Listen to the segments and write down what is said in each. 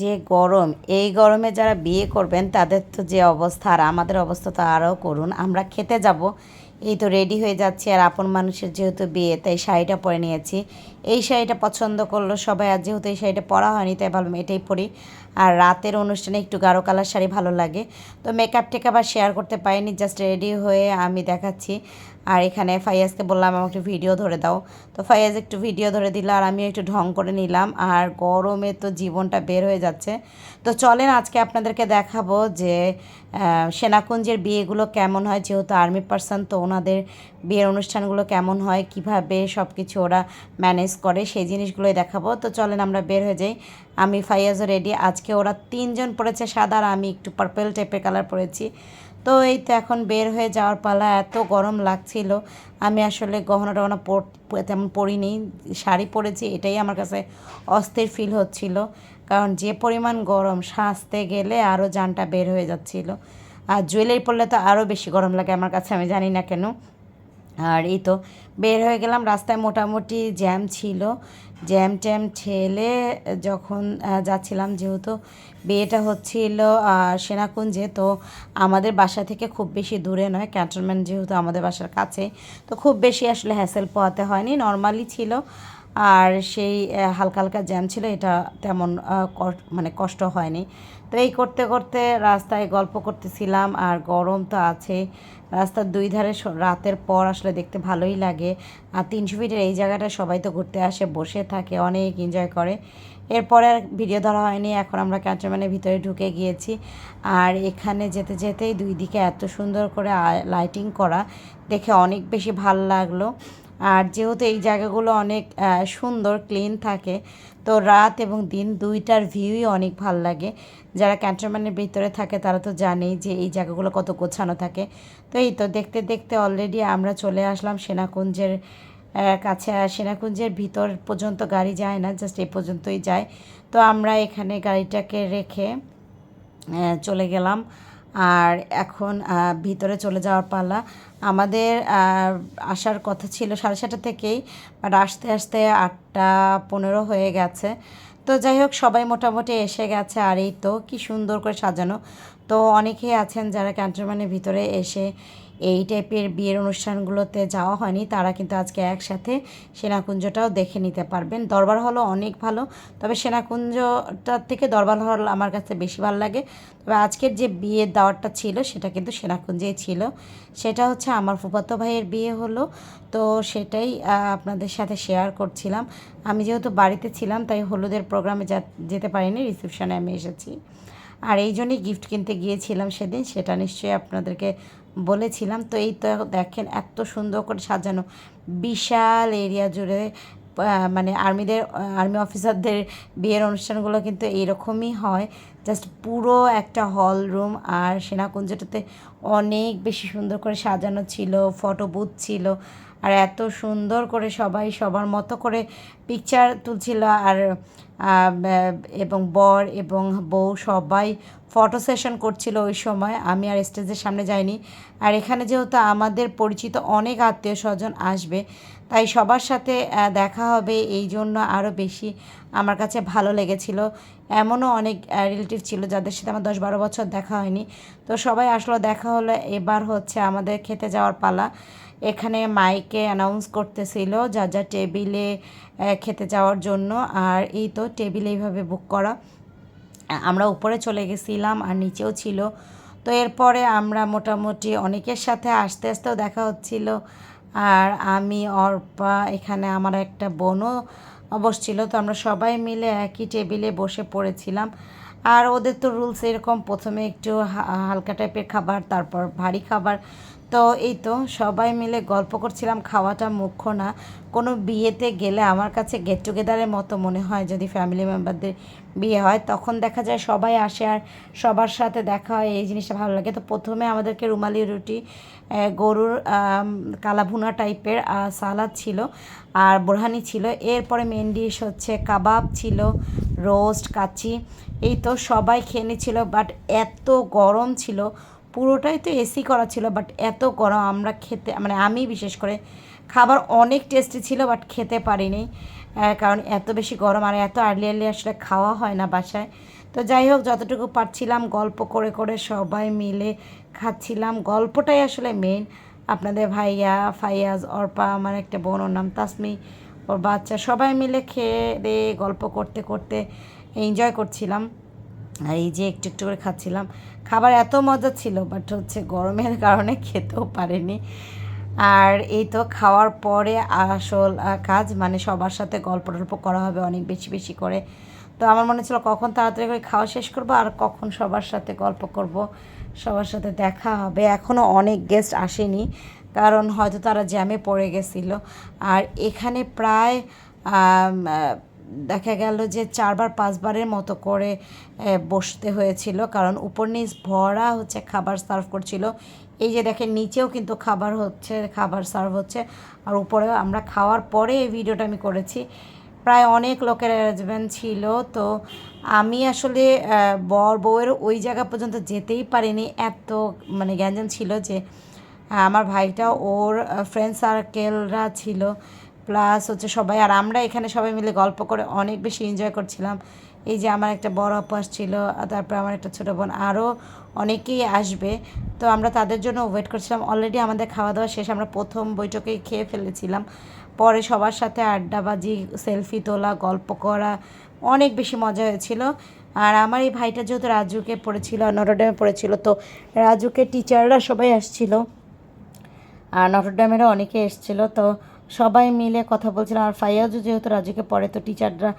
যে গরম, এই গরমে যারা বিয়ে করবেন, তাদের তো যে অবস্থা, আর আমাদের অবস্থা তো আরও করুন। আমরা খেতে যাব। এই তো রেডি হয়ে যাচ্ছি, আর আপন মানুষের যেহেতু বিয়ে, তাই শাড়িটা পরে নিয়েছি। এই শাড়িটা পছন্দ করল সবাই, আর যেহেতু এই শাড়িটা পরা হয়নি, তাই ভাবলাম এটাই পরি। আর রাতের অনুষ্ঠানে একটু গাঢ় কালার শাড়ি ভালো লাগে। তো মেকআপ টেকআপ আর শেয়ার করতে পারিনি জাস্ট রেডি হয়ে আমি দেখাচ্ছি। আর এখানে ফাইয়াজকে বললাম, আমাকে একটু ভিডিও ধরে দাও। তো ফাইয়াজ একটু ভিডিও ধরে দিল আর আমি একটু ঢং করে নিলাম। আর গরমে তো জীবনটা বের হয়ে যাচ্ছে। তো চলেন আজকে আপনাদেরকে দেখাবো যে সেনাকুঞ্জের বিয়েগুলো কেমন হয়? যেহেতু আর্মি পার্সন তো ওনাদের বিয়ের অনুষ্ঠানগুলো কেমন হয়? কীভাবে সব কিছু ওরা ম্যানেজ করে? সেই জিনিসগুলোই দেখাবো। তো চলেন আমরা বের হয়ে যাই। আমি ফাইয়াজও রেডি আজকে ওরা তিনজন পড়েছে সাদা আর আমি একটু পার্পেল টাইপের কালার পরেছি তো এই তো এখন বের হয়ে যাওয়ার পালা, এত গরম লাগছিল। আমি আসলে গহনা টহনা তেমন পরিনি, শাড়ি পরেছি, এটাই আমার কাছে অস্থির ফিল হচ্ছিল। কারণ যে পরিমাণ গরম, সাজতে গেলে আরও জানটা বের হয়ে যাচ্ছিল। আর জুয়েলারি পরলে তো আরও বেশি গরম লাগে আমার কাছে, আমি জানি না কেন। আর এই তো বের হয়ে গেলাম, রাস্তায় মোটামুটি জ্যাম ছিল। জ্যাম ট্যাম ঠেলে যখন যাচ্ছিলাম, যেহেতু বিয়েটা হচ্ছিল সেনাকুঞ্জে, তো আমাদের বাসা থেকে খুব বেশি দূরে নয়, ক্যান্টনমেন্ট যেহেতু আমাদের বাসার কাছে, তো খুব বেশি আসলে হ্যাসেল পোহাতে হয়নি নর্মালি ছিল। আর সেই হালকা হালকা জ্যাম ছিল, এটা তেমন মানে কষ্ট হয়নি। তো এই করতে করতে রাস্তায় গল্প করতেছিলাম, আর গরম তো আছে রাস্তার দুই ধারে রাতের পর আসলে দেখতে ভালোই লাগে। আর তিনশো ফিটের এই জায়গাটা সবাই তো ঘুরতে আসে, বসে থাকে, অনেক এনজয় করে। এরপরে আর ভিডিও ধরা হয়নি, এখন আমরা ক্যান্টনমেন্টের ভিতরে ঢুকে গিয়েছি। আর এখানে যেতে যেতেই দুই দিকে এত সুন্দর করে লাইটিং করা, দেখে অনেক বেশি ভালো লাগল। আর যেহেতু এই জায়গাগুলো অনেক সুন্দর ক্লিন থাকে, তো রাত এবং দিন দুইটার ভিউই অনেক ভালো লাগে। যারা ক্যান্টনমেন্টের ভিতরে থাকে, তারা তো জানেই যে এই জায়গাগুলো কত গোছানো থাকে। তো এই তো দেখতে দেখতে অলরেডি আমরা চলে আসলাম সেনাকুঞ্জের কাছে। সেনাকুঞ্জের ভিতর পর্যন্ত গাড়ি যায় না জাস্ট এই পর্যন্তই যায়। তো আমরা এখানে গাড়িটাকে রেখে চলে গেলাম। আর এখন ভিতরে চলে যাওয়ার পালা। আমাদের আসার কথা ছিল সাড়ে সাতটা থেকেই বাট আসতে আসতে আটটা পনেরো হয়ে গেছে। তো যাই হোক, সবাই মোটামুটি এসে গেছে। আর এই তো কি সুন্দর করে সাজানো। তো অনেকেই আছেন যারা ক্যান্টনমেন্টের ভিতরে এসে এই টাইপের বিয়ের অনুষ্ঠানগুলোতে যাওয়া হয়নি। তারা কিন্তু আজকে একসাথে সেনাকুঞ্জটাও দেখে নিতে পারবেন। দরবার হলও অনেক ভালো, তবে সেনাকুঞ্জটার থেকে দরবার হল আমার কাছে বেশি ভালো লাগে। তবে আজকের যে বিয়ের দাওয়ারটা ছিল, সেটা কিন্তু সেনাকুঞ্জেই ছিল। সেটা হচ্ছে আমার ফুফাতো ভাইয়ের বিয়ে হলো। তো সেটাই আপনাদের সাথে শেয়ার করছিলাম। আমি যেহেতু বাড়িতে ছিলাম, তাই হলুদের প্রোগ্রামে যেতে পারিনি রিসেপশনে আমি এসেছি। আর এই জন্যই গিফট কিনতে গিয়েছিলাম সেদিন, সেটা নিশ্চয়ই আপনাদেরকে বলেছিলাম, তো এই তো দেখেন এত সুন্দর করে সাজানো। বিশাল এরিয়া জুড়ে মানে আর্মিদের, আর্মি অফিসারদের বিয়ের অনুষ্ঠানগুলো কিন্তু এইরকমই হয়। জাস্ট পুরো একটা হল রুম আর সেনাকুঞ্জটাতে অনেক বেশি সুন্দর করে সাজানো ছিল, ফটো বুথ ছিল। আর এত সুন্দর করে সবাই সবার মতো করে পিকচার তুলছিল আর এবং বর এবং বউ সবাই ফটো সেশন করছিল ওই সময়। আমি আর স্টেজের সামনে যাইনি। আর এখানে যেহেতু আমাদের পরিচিত অনেক আত্মীয় স্বজন আসবে, তাই সবার সাথে দেখা হবে এই জন্য আরও বেশি আমার কাছে ভালো লেগেছিল। এমনও অনেক রিলেটিভ ছিল যাদের সাথে আমার দশ বারো বছর দেখা হয়নি। তো সবাই আসলো, দেখা হলো। এবার হচ্ছে আমাদের খেতে যাওয়ার পালা। এখানে মাইকে অ্যানাউন্স করতেছিল যা যা টেবিলে খেতে যাওয়ার জন্য। আর এই তো টেবিল এইভাবে বুক করা। আমরা উপরে চলে গেছিলাম আর নিচেও ছিল। তো এরপরে আমরা মোটামুটি অনেকের সাথে আস্তে আস্তেও দেখা হচ্ছিল। আর আমি, অর্পা, এখানে আমার একটা বোনও বসছিল। তো আমরা সবাই মিলে একই টেবিলে বসে পড়েছিলাম। আর ওদের তো রুলস এরকম, প্রথমে একটু হালকা টাইপের খাবার, তারপর ভারী খাবার। তো এই তো সবাই মিলে গল্প করছিলাম, খাওয়াটা মুখ্য না। কোনো বিয়েতে গেলে আমার কাছে গেট টুগেদারের মতো মনে হয়, যদি ফ্যামিলি মেম্বারদের বিয়ে হয়, তখন দেখা যায় সবাই আসে আর সবার সাথে দেখা হয়, এই জিনিসটা ভালো লাগে। তো প্রথমে আমাদেরকে রুমালি রুটি গরুর কালাভুনা টাইপের সালাদ ছিল আর বোরহানি ছিল। এরপরে মেন ডিশ হচ্ছে কাবাব ছিল রোস্ট কাচি এই তো সবাই খেয়ে নিচ্ছিল বাট এত গরম ছিল, পুরোটাই তো এসি করা ছিল বাট এত গরম, আমরা খেতে মানে আমি বিশেষ করে খাবার অনেক টেস্টি ছিল বাট খেতে পারিনি কারণ এত বেশি গরম আর এত আর্লি আর্লি আসলে খাওয়া হয় না বাসায়। তো যাই হোক, যতটুকু পারছিলাম, গল্প করে করে সবাই মিলে খাচ্ছিলাম। গল্পটাই আসলে মেন আপনাদের ভাইয়া, ফাইয়াজ, অর্পা, আমার একটা বোন, ওর নাম তাসমি। ওর বাচ্চা সবাই মিলে খেয়ে দিয়ে গল্প করতে করতে এনজয় করছিলাম। আর এই যে একটু একটু করে খাচ্ছিলাম। খাবার এত মজা ছিল বাট হচ্ছে গরমের কারণে খেতেও পারেনি। আর এই তো খাওয়ার পরে আসল কাজ মানে সবার সাথে গল্প টল্প করা হবে অনেক বেশি বেশি করে। তো আমার মনে ছিল কখন তাড়াতাড়ি করে খাওয়া শেষ করব আর কখন সবার সাথে গল্প করব, সবার সাথে দেখা হবে। এখনও অনেক গেস্ট আসেনি। কারণ হয়তো তারা জ্যামে পড়ে গেছিল। আর এখানে প্রায় দেখা গেল যে চারবার, পাঁচবারের মতো করে বসতে হয়েছিল। কারণ উপর নিচ ভরা হচ্ছে খাবার সার্ভ করছিল। এই যে দেখেন, নিচেও কিন্তু খাবার হচ্ছে, খাবার সার্ভ হচ্ছে। আর উপরেও আমরা খাওয়ার পরে এই ভিডিওটা আমি করেছি। প্রায় অনেক লোকের অ্যারেঞ্জমেন্ট ছিল। তো আমি আসলে বর বউয়ের ওই জায়গা পর্যন্ত যেতেই পারিনি। এত মানে গ্যাঞ্জাম ছিল যে আমার ভাইটা, ওর ফ্রেন্ড সার্কেলরা ছিল। প্লাস হচ্ছে সবাই, আর আমরা এখানে সবাই মিলে গল্প করে অনেক বেশি এনজয় করছিলাম। এই যে আমার একটা বড় আপু আসছিল তারপর আমার একটা ছোটো বোন আরও অনেকেই আসবে। তো আমরা তাদের জন্য ওয়েট করছিলাম। অলরেডি আমাদের খাওয়া দাওয়া শেষ, আমরা প্রথম বৈঠকেই খেয়ে ফেলেছিলাম। পরে সবার সাথে আড্ডাবাজি সেলফি তোলা, গল্প করা, অনেক বেশি মজা হয়েছিল। আর আমার এই ভাইটা যেহেতু রাজুকে পড়েছিল নটরডেমে পড়েছিল, তো রাজুকে টিচাররা সবাই আসছিল। আর নটরডামেরও অনেকে এসেছিল, তো সবাই মিলে কথা বলছিলাম। আর ফাইয়াজও যেহেতু রাজুকে পড়ে, তো টিচাররা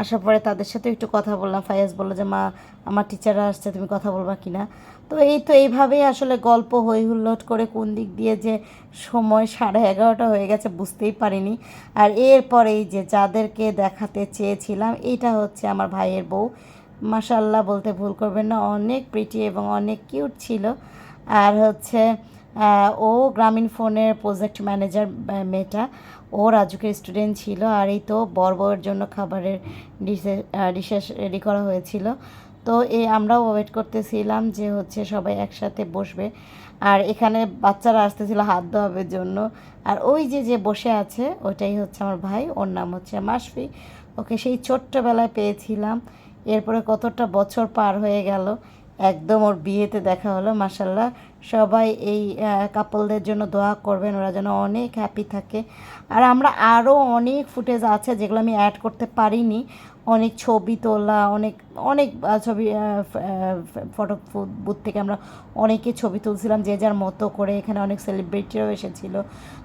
আসার পরে তাদের সাথে একটু কথা বললাম। ফাইয়াজ বলল যে, মা, আমার টিচাররা আসছে, তুমি কথা বলবা কি না? তো এই তো এইভাবেই আসলে গল্প হই হুল্লোট করে কোন দিক দিয়ে যে সময় সাড়ে এগারোটা হয়ে গেছে, বুঝতেই পারিনি। আর এরপরেই যে যাদেরকে দেখাতে চেয়েছিলাম এইটা হচ্ছে আমার ভাইয়ের বউ। মাসাল্লাহ বলতে ভুল করবেন না, অনেক প্রিটি এবং অনেক কিউট ছিল। আর হচ্ছে ও গ্রামীণ ফোনের প্রজেক্ট ম্যানেজার মেয়েটা। ও রাজুকের স্টুডেন্ট ছিল আর এই তো বর জন্য খাবারের ডিশে ডিশেস রেডি করা হয়েছিল। তো এই আমরাও ওয়েট করতেছিলাম যে হচ্ছে সবাই একসাথে বসবে। আর এখানে বাচ্চারা আসতেছিল হাত ধোয়াবের জন্য। আর ওই যে যে বসে আছে ওটাই হচ্ছে আমার ভাই, ওর নাম হচ্ছে মাসফি। ওকে সেই ছোট্টবেলায় পেয়েছিলাম। এরপরে কতটা বছর পার হয়ে গেল, একদম ওর বিয়েতে দেখা হলো মাসাল্লাহ সবাই এই কাপলদের জন্য দোয়া করবেন, ওরা যেন অনেক হ্যাপি থাকে। আর আমরা আরও অনেক ফুটেজ আছে যেগুলো আমি অ্যাড করতে পারিনি। অনেক ছবি তোলা, অনেক অনেক ছবি ফটো বুথ থেকে আমরা অনেকে ছবি তুলছিলাম যে যার মতো করে এখানে অনেক সেলিব্রিটিও এসেছিল।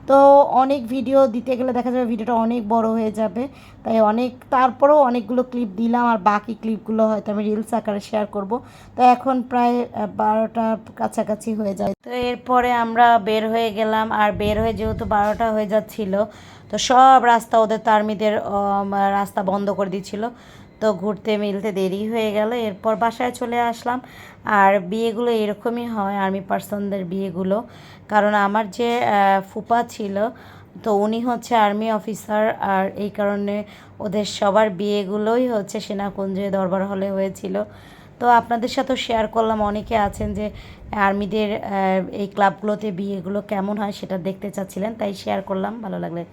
তো অনেক ভিডিও দিতে গেলে দেখা যাবে ভিডিওটা অনেক বড় হয়ে যাবে। তাই অনেক, তারপরেও অনেকগুলো ক্লিপ দিলাম আর বাকি ক্লিপগুলো হয়তো আমি রিলস আকারে শেয়ার করব। তো এখন প্রায় বারোটা কাছাকাছি হয়ে যায়। তো এরপরে আমরা বের হয়ে গেলাম আর বের হয়ে যেহেতু বারোটা হয়ে যাচ্ছিল, তো সব রাস্তা ওদের তার্মিদের রাস্তা বন্ধ করে দিচ্ছিল। তো ঘুরতে মিলতে দেরি হয়ে গেল। এরপর বাসায় চলে আসলাম। আর বিয়েগুলো এরকমই হয় আর্মি পার্সনদের বিয়েগুলো। কারণ আমার যে ফুপা ছিল, তো উনি হচ্ছে আর্মি অফিসার। আর এই কারণে ওদের সবার বিয়েগুলোই হচ্ছে সেনাকুঞ্জে দরবার হলে হয়েছিল। তো আপনাদের সাথেও শেয়ার করলাম। অনেকে আছেন যে, আর্মিদের এই ক্লাবগুলোতে বিয়েগুলো কেমন হয় সেটা দেখতে চাচ্ছিলেন, তাই শেয়ার করলাম। ভালো লাগলে